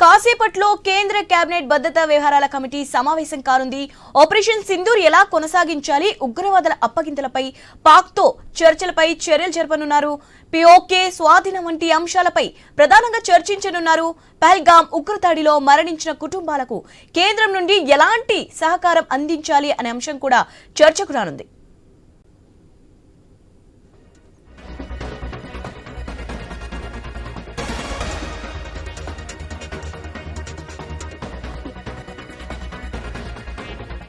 కాసేపట్లో కేంద్ర కేబినెట్ భద్రతా వ్యవహారాల కమిటీ సమావేశం కానుంది. ఆపరేషన్ సింధూర్ ఎలా కొనసాగించాలి? ఉగ్రవాదుల అప్పగింతలపై పాక్తో చర్చలపై చర్యలు జరపనున్నారు. పిఓకే స్వాధీనం వంటి అంశాలపై ప్రధానంగా చర్చించనున్నారు. పహల్గాం ఉగ్రదాడిలో మరణించిన కుటుంబాలకు కేంద్రం నుండి ఎలాంటి సహకారం అందించాలి అనే అంశం కూడా చర్చకు రానుంది.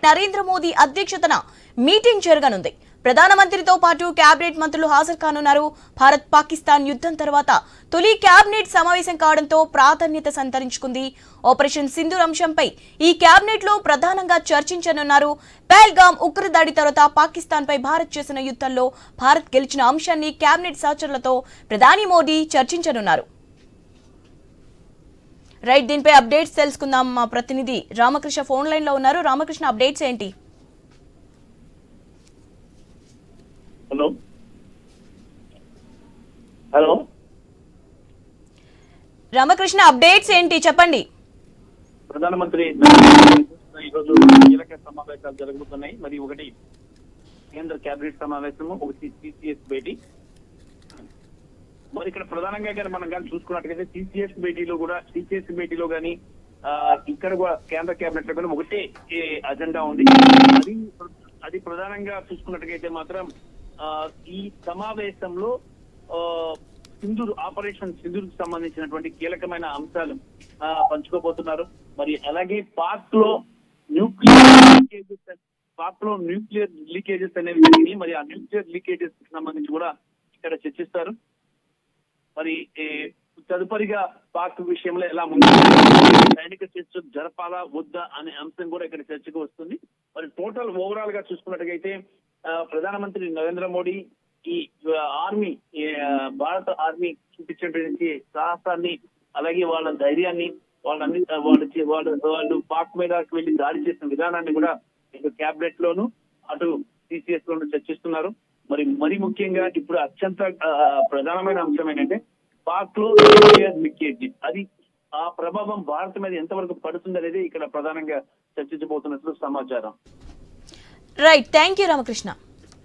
నరేంద్ర మోదీ అధ్యక్షతన మీటింగ్ జరగనుంది. ప్రధానమంత్రితో పాటు కేబినెట్ మంత్రులు హాజరు కానున్నారు. భారత్ పాకిస్తాన్ యుద్ధం తర్వాత తొలి కేబినెట్ సమావేశం కావడంతో ప్రాధాన్యత సంతరించుకుంది. ఆపరేషన్ సింధూర్ అంశంపై ఈ కేబినెట్లో ప్రధానంగా చర్చించనున్నారు. పెహల్గామ్ ఉగ్రదాడి తర్వాత పాకిస్తాన్ పై భారత్ చేసిన యుద్ధంలో భారత్ గెలిచిన అంశాన్ని కేబినెట్ సహచరులతో ప్రధాని మోదీ చర్చించనున్నారు. రైట్ దీనిపై అప్డేట్స్ తెలుసుకుందాం. మా ప్రతినిధి రామకృష్ణ ఫోన్ లైన్లో ఉన్నారు. రామకృష్ణ అప్డేట్స్ ఏంటి? హలో. హలో. రామకృష్ణ అప్డేట్స్ ఏంటి? చెప్పండి. ప్రధానమంత్రి ఈరోజు కీలక సమావేశాలు జరగబోతున్నాయి మరి ఒకటి కేంద్ర కేబినెట్ సమావేశము ఒకటి సిసిఎస్ భేటీ. మరి ఇక్కడ ప్రధానంగా కానీ మనం కానీ చూసుకున్నట్లయితే సిసిఎస్ భేటీలో కూడా సిసిఎస్ భేటీలో కానీ ఇక్కడ కూడా కేంద్ర కేబినెట్లో కానీ ఒకటే అజెండా ఉంది. అది అది ప్రధానంగా చూసుకున్నట్టుగైతే మాత్రం ఆ, ఈ సమావేశంలో ఆ, సింధూర్ ఆపరేషన్ సింధూర్కి సంబంధించినటువంటి కీలకమైన అంశాలు ఆ, పంచుకోబోతున్నారు. మరి అలాగే పార్క్లో న్యూక్లియర్ పార్క్లో న్యూక్లియర్ లీకేజెస్ అనేవి జరిగినాయి. మరి ఆ న్యూక్లియర్ లీకేజెస్కి సంబంధించి కూడా ఇక్కడ చర్చిస్తారు. మరి తదుపరిగా పాక్ విషయంలో ఎలా ముందుకు సైనిక చర్చ జరపాలా వద్దా అనే అంశం కూడా ఇక్కడ చర్చకు వస్తుంది. మరి టోటల్ ఓవరాల్గా చూసుకున్నట్టుగైతే ప్రధానమంత్రి నరేంద్ర మోడీ ఈ ఆర్మీ భారత ఆర్మీ చూపించినటువంటి సాహసాన్ని అలాగే వాళ్ళ ధైర్యాన్ని వాళ్ళని వాళ్ళు వాళ్ళు వాళ్ళు పాక్ మీద వెళ్ళి దాడి చేసిన విధానాన్ని కూడా ఇటు క్యాబినెట్ లోను అటు సిసిఎస్ లోను చర్చిస్తున్నారు. మరి మరి ముఖ్యంగా ఇప్పుడు అత్యంత ప్రధానమైన అంశం ఏంటంటే పాక్లో న్యూక్లియర్ అది ఆ ప్రభావం భారత్ మీద ఎంతవరకు పడుతుంది అనేది ఇక్కడ ప్రధానంగా చర్చించబోతున్నట్లు సమాచారం. Right thank you Ramakrishna